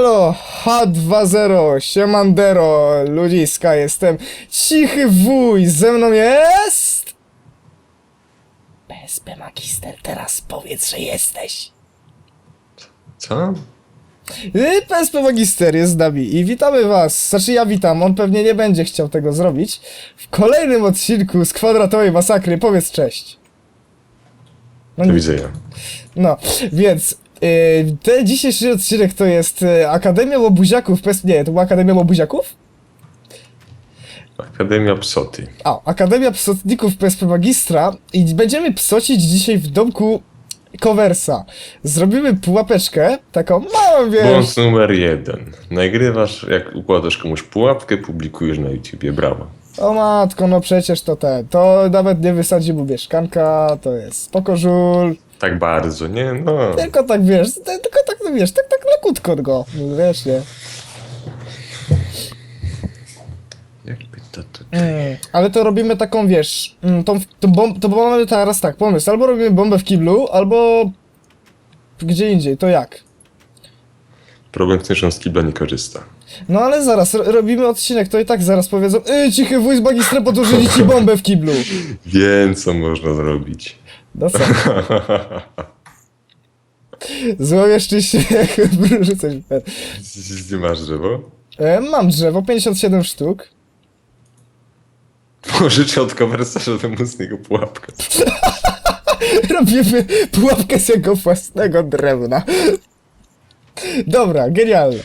Elo, H2.0, siemandero, ludziska, jestem cichy wuj, ze mną jest... PSP Magister, teraz powiedz, że jesteś. Co? Y, PSP Magister jest z nami i witamy was, znaczy ja witam, on pewnie nie będzie chciał tego zrobić. W kolejnym odcinku z Kwadratowej Masakry, powiedz cześć. No, Do nie- widzenia. No, więc ten dzisiejszy odcinek to jest yy, Akademia Łobuziaków, nie, to była Akademia Łobuziaków? Akademia Psoty. A, Akademia Psotników PSP Magistra i będziemy psocić dzisiaj w domku Coversa. Zrobimy pułapeczkę, taką małą, wiesz... Błąd numer jeden. Nagrywasz, jak układasz komuś pułapkę, publikujesz na YouTubie. Brawo. O matko, no przecież to ten, to nawet nie wysadzi mu mieszkanka, to jest spoko żul, Tak bardzo, nie? No. tylko tak wiesz, tylko tak, no wiesz, tak, tak lekutko go, wiesz, nie? Jakby to tu... Mm, ale to robimy taką, wiesz, mm, tą, tą bomb, to mamy teraz tak, pomysł, albo robimy bombę w kiblu, albo gdzie indziej, to jak? Problem w tym, że on z kibla nie korzysta. No ale zaraz, ro robimy odcinek, to i tak zaraz powiedzą, yy, cichy wuj z magistra podłożyli ci bombę w kiblu. Wiem, co można zrobić. No co? Się, jak wróży coś. Gdzie masz drzewo? E, mam drzewo, 57 sztuk. Pożyczę od żeby móc z niego pułapkę. Robimy pułapkę z jego własnego drewna. Dobra, genialne.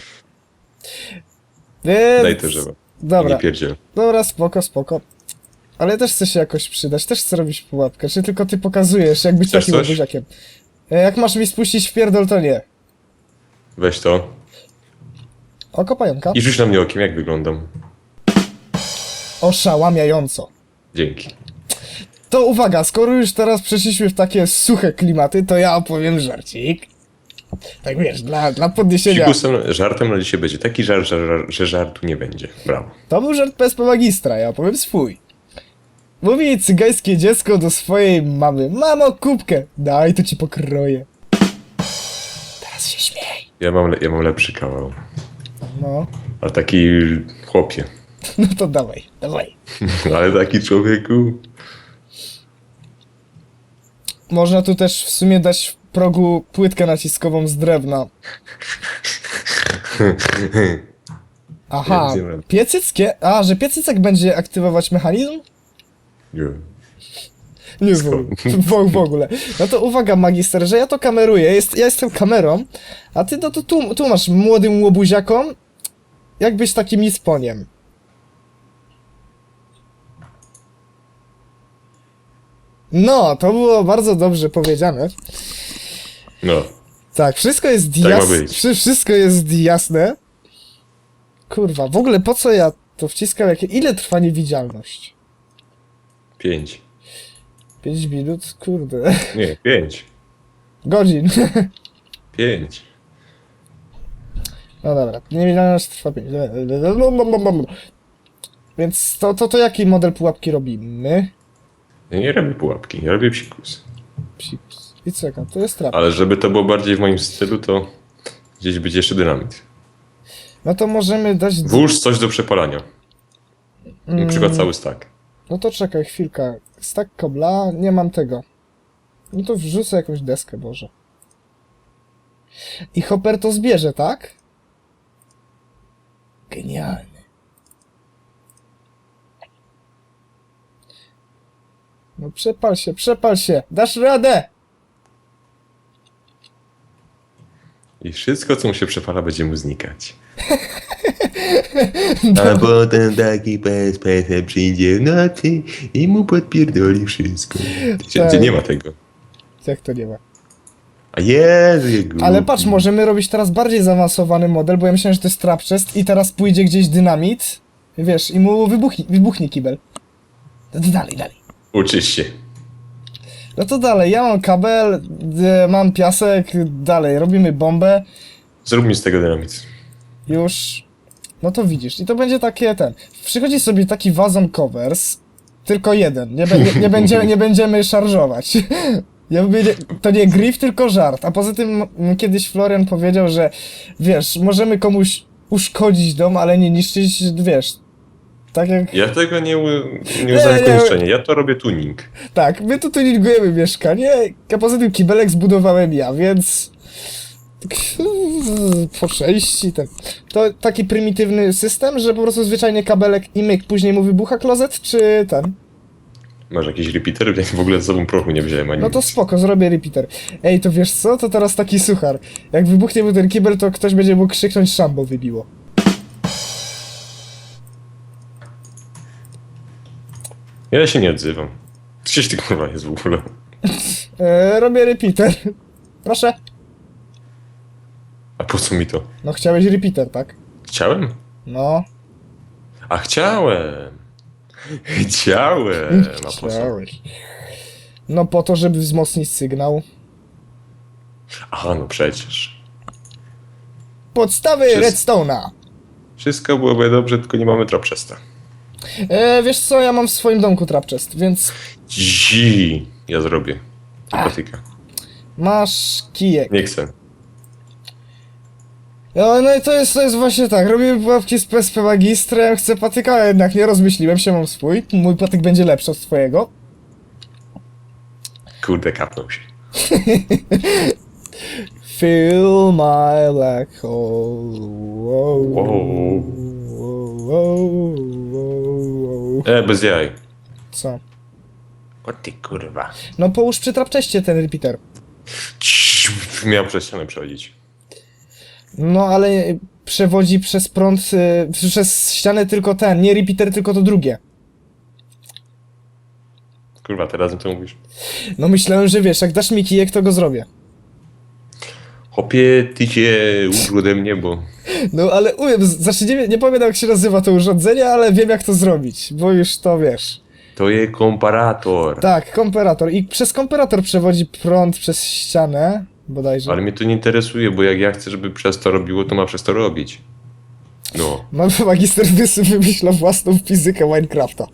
Więc... Daj to drzewo. Dobra, Nie pierdziel. dobra, spoko, spoko. Ale też chcę się jakoś przydać, też chcę robić pułapkę. Czy tylko ty pokazujesz, jak być Chcesz takim coś? łobuziakiem? E, Jak masz mi spuścić w pierdol, to nie. Weź to. Oko pająka? I rzuć na mnie okiem, jak wyglądam. Oszałamiająco. Dzięki. To uwaga, skoro już teraz przeszliśmy w takie suche klimaty, to ja opowiem żarcik. Tak wiesz, dla, dla podniesienia. Fikusem, żartem na dzisiaj będzie taki żart, że, że żartu nie będzie. Brawo. To był żart PSP Magistra, ja opowiem swój. Mówi cygańskie dziecko do swojej mamy. Mamo, kubkę! Daj, to ci pokroję. Teraz się śmiej. Ja mam, le- ja mam lepszy kawał. No, A taki chłopie. no to dawaj, dawaj. Ale taki człowieku. Można tu też w sumie dać w progu płytkę naciskową z drewna. Aha, piecyckie? A, że piecycek będzie aktywować mechanizm? Nie. Nie w, w, ogóle. No to uwaga, magister, że ja to kameruję. Jest, ja jestem kamerą, a ty no to tu, tu masz młodym łobuziakom, jak być takim isponiem. No, to było bardzo dobrze powiedziane. No. Tak, wszystko jest Tak jasne. być. Wszystko jest jasne. Kurwa, w ogóle po co ja to wciskam? Jakie, ile trwa niewidzialność? Pięć. 5 minut? Kurde. Nie, pięć. Godzin. Pięć. No dobra, niewidzialność trwa 5. Więc to, to, to jaki model pułapki robimy? Ja nie robię pułapki, ja robię psikus. Psikus. I czekam, to jest trap. Ale żeby to było bardziej w moim stylu, to gdzieś będzie jeszcze dynamit. No to możemy dać... Włóż coś do przepalania. Na przykład cały stack. No to czekaj, chwilkę. Stack kobla, nie mam tego. No to wrzucę jakąś deskę, Boże. I Hopper to zbierze, tak? Genialny. No przepal się, przepal się! Dasz radę! I wszystko, co mu się przepala, będzie mu znikać. A potem taki PSP przyjdzie w nocy i mu podpierdoli wszystko. Gdzie, Tak. gdzie nie ma tego. Jak to nie ma? A Jezu, jego. Ale patrz, możemy robić teraz bardziej zaawansowany model, bo ja myślałem, że to jest trap chest i teraz pójdzie gdzieś dynamit, wiesz, i mu wybuchnie, wybuchnie kibel. To dalej, dalej. Uczysz się. No to dalej, ja mam kabel, d- mam piasek, dalej, robimy bombę, Zrób mi z tego dynamit. już... No to widzisz, i to będzie takie ten... Przychodzi sobie taki wazon covers, tylko jeden, nie, nie, nie, będziemy, nie będziemy szarżować. Ja mówię, to nie grief, tylko żart. A poza tym kiedyś Florian powiedział, że wiesz, możemy komuś uszkodzić dom, ale nie niszczyć, wiesz. Tak jak. Ja tego nie, nie uznałem nie. konieczenia, ja to robię tuning. Tak, my tu tuningujemy mieszkanie, a poza tym kibelek zbudowałem ja, więc. tak, Po części ten. To taki prymitywny system, że po prostu zwyczajnie kabelek i myk, później mu wybucha klozet, czy ten? Masz jakiś repeater? Ja w ogóle ze sobą prochu nie wziąłem ani No to nic. spoko, zrobię repeater. Ej, to wiesz co? To teraz taki suchar. Jak wybuchnie mu ten kibel, to ktoś będzie mógł krzyknąć szambo wybiło. Ja się nie odzywam. Gdzieś ty kurwa jest w ogóle. E, robię repeater. Proszę. A po co mi to? No chciałeś repeater, tak? Chciałem? No. A chciałem! Chciałem! A po co? No po to, żeby wzmocnić sygnał. Aha, no przecież. Podstawy redstone'a. Wszystko byłoby dobrze, tylko nie mamy dropchesta. E, wiesz co, ja mam w swoim domku trapchest, więc Zi, ja zrobię. To patyka. masz kijek. Nie chcę. No, no i to jest, to jest właśnie tak, robię pułapki z PSP Magistrem, chcę patyka, ale jednak nie rozmyśliłem się, mam swój. Mój patyk będzie lepszy od twojego. Kurde, kapnął się. Fill my black hole. Wow, Wow. wow, wow, wow. E, bez jaj. Co? O ty kurwa. No połóż przy trapczeście ten repeater. Ciii, Miał przez ścianę przechodzić. No ale przewodzi przez prąd, y, przez ścianę tylko ten, nie repeater, tylko to drugie. Kurwa, teraz mi to mówisz. No myślałem, że wiesz, jak dasz mi kijek, to go zrobię. Hopie, ty się ucz ode mnie, bo... No ale umiem, znaczy nie, nie pamiętam jak się nazywa to urządzenie, ale wiem jak to zrobić, bo już to wiesz. To jest komparator. Tak, komparator. I przez komparator przewodzi prąd przez ścianę, bodajże. Ale mnie to nie interesuje, bo jak ja chcę, żeby przez to robiło, to ma przez to robić. No. Mam magister wysy wymyśla własną fizykę Minecrafta.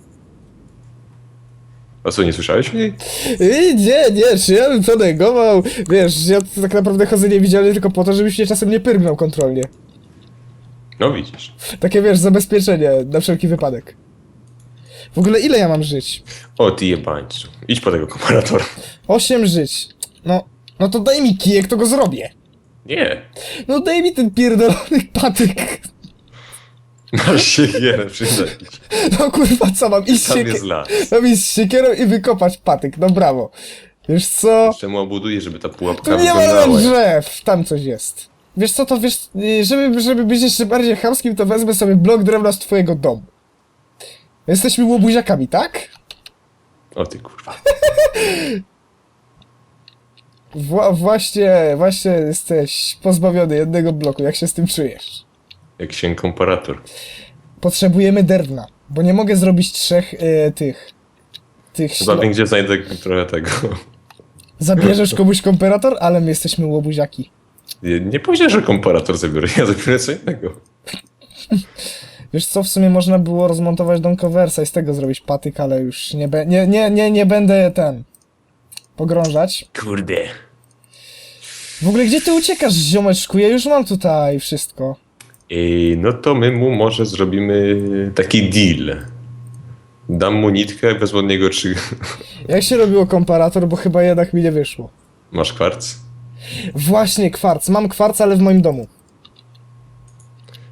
A co, nie słyszałeś? I nie, nie, czy ja bym to negował? Wiesz, ja tak naprawdę chodzę niewidzialny tylko po to, żebyś mnie czasem nie pyrgnął kontrolnie. No widzisz. Takie wiesz, zabezpieczenie na wszelki wypadek. W ogóle ile ja mam żyć? O, ty jebańcu. Idź po tego komparatora. Osiem żyć. No, no to daj mi kijek, to go zrobię. Nie. No daj mi ten pierdolony patyk. Masz siekierę, przyznaj. No kurwa, co mam iść z Tam jest las. Mam iść z siekierą i wykopać patyk, no brawo. Wiesz co? Czemu obuduję, żeby ta pułapka Tu nie ma drzew, tam coś jest. Wiesz co, to wiesz, y, żeby, żeby być jeszcze bardziej chamskim, to wezmę sobie blok drewna z twojego domu. Jesteśmy łobuziakami, tak? O ty kurwa. Wła właśnie, właśnie jesteś pozbawiony jednego bloku, jak się z tym czujesz? Jak się komparator. Potrzebujemy drewna, bo nie mogę zrobić trzech y, tych... Tych wiem, gdzie znajdę trochę tego. Zabierzesz komuś komperator, ale my jesteśmy łobuziaki. Nie, nie powiedziałem, że komparator zabiorę, ja zabiorę co innego. Wiesz co, w sumie można było rozmontować Donkoversa i z tego zrobić patyk, ale już nie, be- nie, nie, nie, nie będę ten... pogrążać. Kurde. W ogóle gdzie ty uciekasz, ziomeczku? Ja już mam tutaj wszystko. I no to my mu może zrobimy taki deal. Dam mu nitkę, wezmę od niego trzy... Jak się robiło komparator, bo chyba jednak mi nie wyszło. Masz kwarc? Właśnie, kwarc. Mam kwarc, ale w moim domu.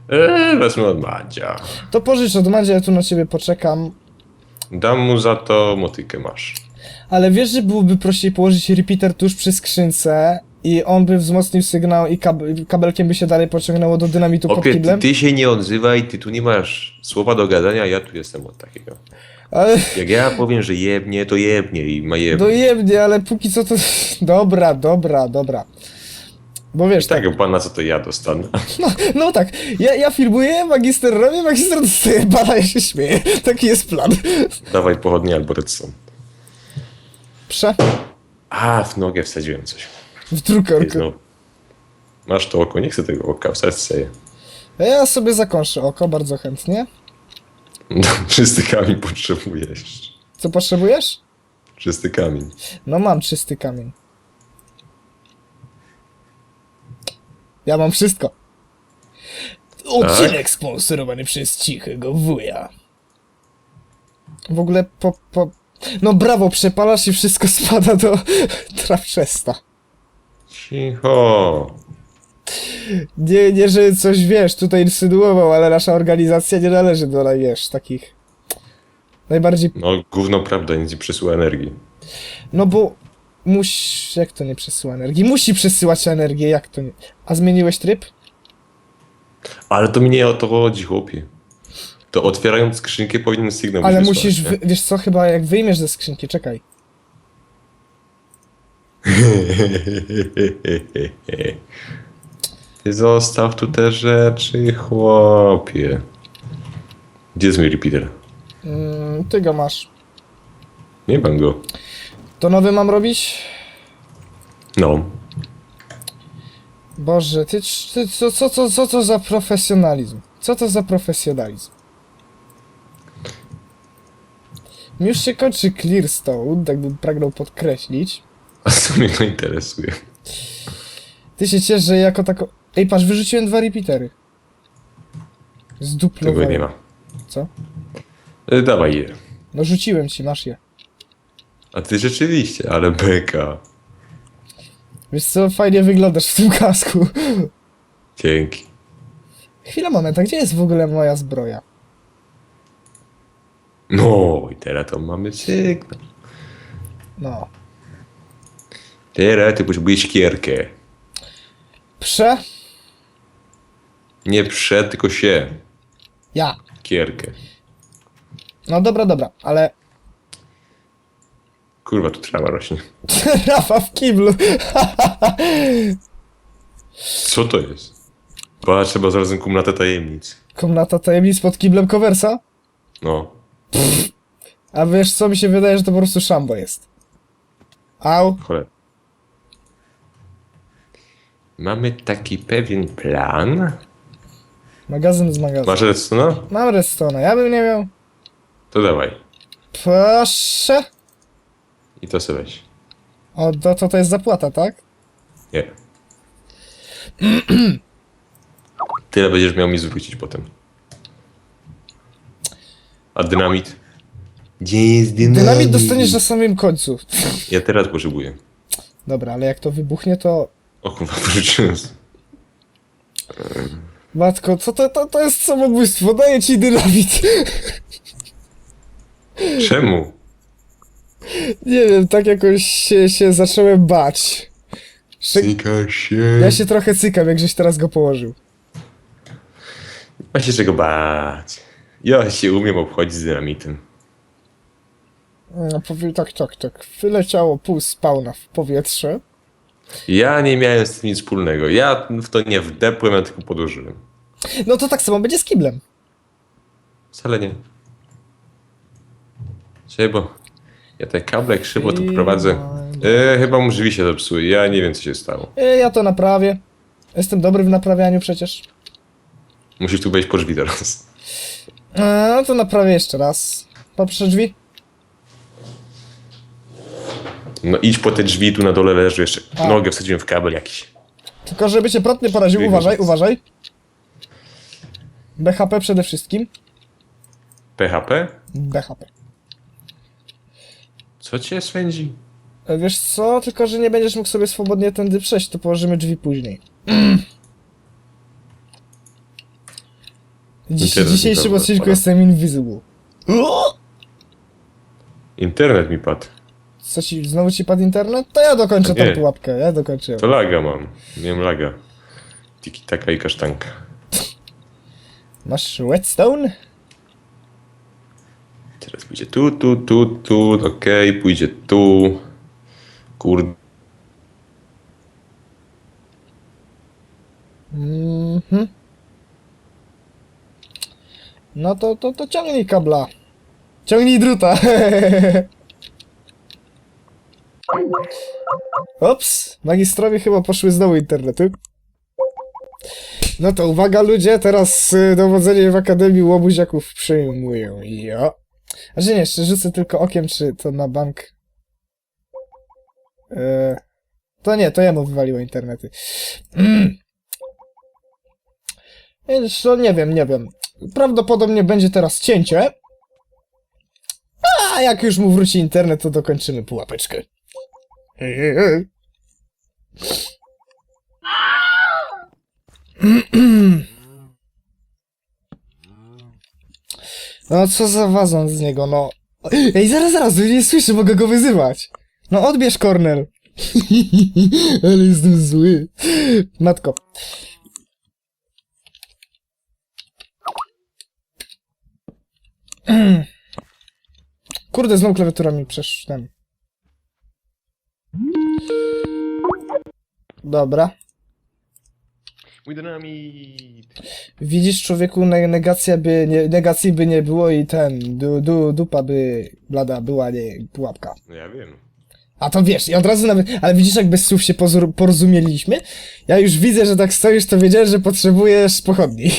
Eee, wezmę od Madzia. To pożycz od Mandzia, ja tu na ciebie poczekam. Dam mu za to motykę masz. Ale wiesz, że byłoby prościej położyć repeater tuż przy skrzynce i on by wzmocnił sygnał i kab- kabelkiem by się dalej pociągnęło do dynamitu pod Opie, ty, kiblem? ty się nie odzywaj, ty tu nie masz słowa do gadania, ja tu jestem od takiego. Ale... Jak ja powiem, że jebnie, to jebnie i ma jebnie. Dojemnie, ale póki co to... Dobra, dobra, dobra. Bo wiesz, I tak, pana co to ja dostanę. No, no tak, ja, ja filmuję, magister robię, magister dostaje bana, ja się śmieję. Taki jest plan. Dawaj pochodnie albo redstone. Prze... A, w nogę wsadziłem coś. W drukarkę. Masz to oko, nie chcę tego oka, wsadź sobie. Ja sobie zakąszę oko bardzo chętnie. Wszyscy kamień potrzebujesz. Co potrzebujesz? Czysty kamień. No mam czysty kamień. Ja mam wszystko. Odcinek sponsorowany przez cichego wuja. W ogóle po, po... No brawo, przepalasz i wszystko spada do trawczesta. Cicho. Nie, nie, że coś wiesz, tutaj insynuował, ale nasza organizacja nie należy do, wiesz, takich... Najbardziej... No, gówno prawda, nic nie przesyła energii. No bo... Musi... Jak to nie przesyła energii? Musi przesyłać energię, jak to nie... A zmieniłeś tryb? Ale to mnie o to chodzi, chłopie. To otwierając skrzynkę powinien sygnał Ale musisz, wysłany, wy, wiesz co, chyba jak wyjmiesz ze skrzynki, czekaj. Ty zostaw tu te rzeczy, chłopie. Gdzie jest mój repeater? Mm, ty go masz. Nie mam go. To nowy mam robić? No. Boże, ty, ty co, co, co, co to za profesjonalizm? Co to za profesjonalizm? Mi już się kończy Clearstone, tak bym pragnął podkreślić. A co mnie to interesuje? Ty się ciesz, że jako tako... Ej, patrz, wyrzuciłem dwa repeatery. Zduplowałem. Tego nie ma. Co? E, dawaj je. No rzuciłem ci, masz je. A ty rzeczywiście, ale beka. Wiesz co, fajnie wyglądasz w tym kasku. Dzięki. Chwila, moment, a gdzie jest w ogóle moja zbroja? No i teraz to mamy sygnał. No. Teraz ty potrzebujesz kierkę. Prze... Nie przed, tylko się. Ja. Kierkę. No dobra, dobra, ale... Kurwa, tu trawa rośnie. Rafa w kiblu. Co to jest? Patrz, trzeba zarazem kumnatę tajemnic. Komnata tajemnic pod kiblem Coversa? No. A wiesz co, mi się wydaje, że to po prostu szambo jest. Au. Cholera. Mamy taki pewien plan. Magazyn z magazynu. Masz redstone? Mam redstone, ja bym nie miał. To dawaj. Proszę. I to sobie weź. O, to, to, to jest zapłata, tak? Nie. Tyle będziesz miał mi zwrócić potem. A dynamit? Gdzie jest dynamit? Dynamit dostaniesz na samym końcu. Ja teraz potrzebuję. Dobra, ale jak to wybuchnie, to... O kurwa, wróciłem. Matko, co to, to, to jest samobójstwo? Daję ci dynamit. Czemu? Nie wiem, tak jakoś się, się zacząłem bać. Szczeg- Cyka się. Ja się trochę cykam, jak żeś teraz go położył. Ma się czego bać. Ja się umiem obchodzić z dynamitem. No, powie, tak, tak, tak. Wyleciało pół spawna w powietrze. Ja nie miałem z tym nic wspólnego. Ja w to nie wdepłem, ja tylko podłożyłem. No to tak samo będzie z kiblem. Wcale nie. Czekaj, bo ja te kable krzywo tu prowadzę. E, chyba mu drzwi się zepsuły. Ja nie wiem, co się stało. E, ja to naprawię. Jestem dobry w naprawianiu przecież. Musisz tu wejść po drzwi teraz. E, no to naprawię jeszcze raz. Poproszę drzwi. No idź po te drzwi, tu na dole leży jeszcze. A. Nogę wsadziłem w kabel jakiś. Tylko żeby cię protnie poraził, Drzwi uważaj, wyrzucę. uważaj. BHP przede wszystkim. PHP? BHP. Co cię swędzi? E, Wiesz co, tylko że nie będziesz mógł sobie swobodnie tędy przejść, to położymy drzwi później. Dziś, Internet dzisiejszym odcinku jestem invisible. Internet mi padł. Co ci, znowu ci padł internet? To ja dokończę tą Nie. pułapkę, ja dokończę. ją. To laga mam. Miałem laga. Tiki taka i kasztanka. Masz redstone? Teraz pójdzie tu, tu, tu, tu, okej, pójdzie tu. Kurde. Mhm. No to, to, to ciągnij kabla. Ciągnij druta. Ops, magistrowie chyba poszły znowu internetu. No to uwaga ludzie, teraz y, dowodzenie w Akademii Łobuziaków przejmuję ja. A że nie, jeszcze rzucę tylko okiem, czy to na bank E, to nie, to jemu wywaliło internety. Mm. Więc to nie wiem, nie wiem. Prawdopodobnie będzie teraz cięcie. A jak już mu wróci internet, to dokończymy pułapeczkę. No co za wazon z niego, no. Ej, zaraz, zaraz, nie słyszę, mogę go wyzywać. No odbierz Kornel. Ale jestem zły. Matko. Kurde, znowu klawiatura mi przesz... ten. Dobra. Dynamit! Widzisz, człowieku, ne negacja by nie, negacji by nie było i ten, du, du, dupa by blada była, nie pułapka. No ja wiem. A to wiesz, i od razu nawet, ale widzisz, jak bez słów się pozor- porozumieliśmy? Ja już widzę, że tak stoisz, to wiedziałem, że potrzebujesz pochodni.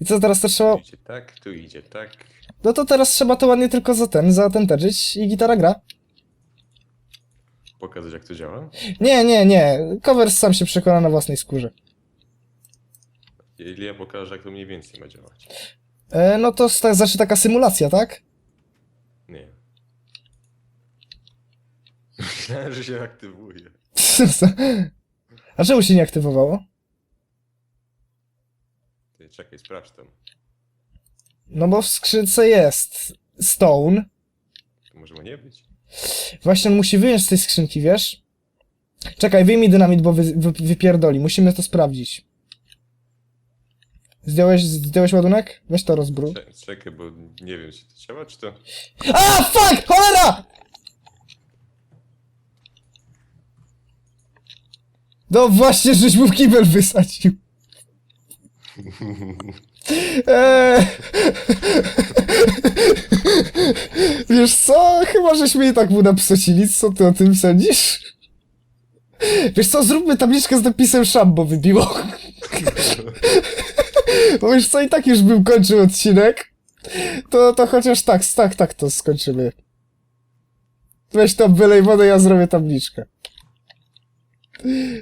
I co teraz to trzeba? Tu idzie tak, tu idzie tak. No to teraz trzeba to ładnie tylko za ten, zatenterzyć i gitara gra. Pokazać jak to działa. Nie, nie, nie, cover sam się przekona na własnej skórze. Ili ja pokażę jak to mniej więcej ma działać. E, no to sta- znaczy taka symulacja, tak? Nie. Myślałem, że się aktywuje. A czemu się nie aktywowało? Ty, czekaj, sprawdź tam. No bo w skrzynce jest stone. To może ma nie być. Właśnie on musi wyjąć z tej skrzynki, wiesz? Czekaj, wyjmij dynamit, bo wy, wy, wypierdoli. Musimy to sprawdzić. Zdjąłeś, zdjąłeś ładunek? Weź to rozbrój. Cze- Czekaj, bo nie wiem czy to działa, czy to... A, fuck! Cholera! No właśnie, żeś mu w kibel wysadził. Eee. Wiesz co? Chyba żeśmy i tak mu napsocili. Co ty o tym sądzisz? Wiesz co? Zróbmy tabliczkę z napisem Szambo wybiło. Bo wiesz co? I tak już bym kończył odcinek. To, to chociaż tak, tak, tak to skończymy. Weź tam wylej wodę, ja zrobię tabliczkę.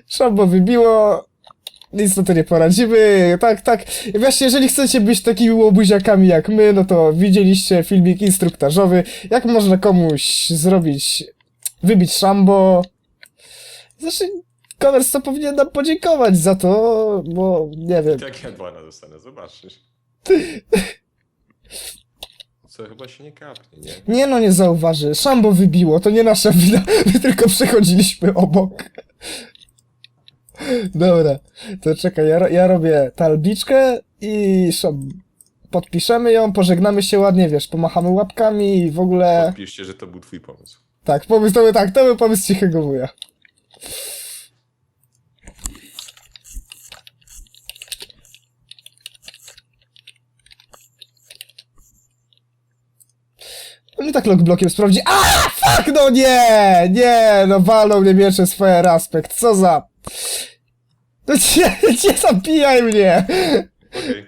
Szambo wybiło. Nic na to nie poradzimy. Tak, tak. Właśnie, jeżeli chcecie być takimi łobuziakami jak my, no to widzieliście filmik instruktażowy, jak można komuś zrobić, wybić szambo. Koners to powinien nam podziękować za to, bo nie wiem. Jak ja bana dostanę, zobaczysz. Co, chyba się nie kapnie, nie? Nie no, nie zauważy. Szambo wybiło, to nie nasza wina. My tylko przechodziliśmy obok. Dobra, to czekaj, ja, ja robię talbiczkę i szam... podpiszemy ją, pożegnamy się ładnie, wiesz, pomachamy łapkami i w ogóle... Podpiszcie, że to był twój pomysł. Tak, pomysł to był, tak, to był pomysł cichego wuja. On i tak logblokiem sprawdzi. A, fuck, no nie, nie, no walą mnie miecze swoje aspekt, co za... No nie, nie zabijaj mnie! Okej.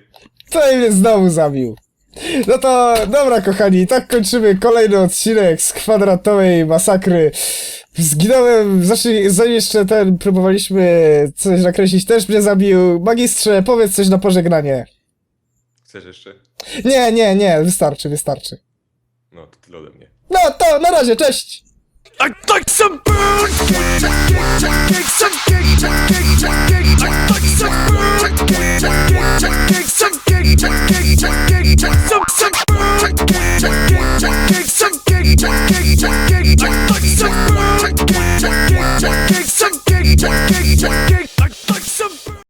To i mnie znowu zabił. No to, dobra kochani, tak kończymy kolejny odcinek z kwadratowej masakry. Zginąłem, znaczy, zanim jeszcze ten, próbowaliśmy coś nakreślić, też mnie zabił. Magistrze, powiedz coś na pożegnanie. Chcesz jeszcze? Nie, nie, nie, wystarczy, wystarczy. No, to tyle ode mnie. No to, na razie, cześć! I'd like some food. Get some, get some, some, get some, get some, some. I'd like some food. Get some, some, some, some, some, some, some, some food. Some, some, some, some, some, some. I'd like some food. Get some, some, some, some, some, some. I'd like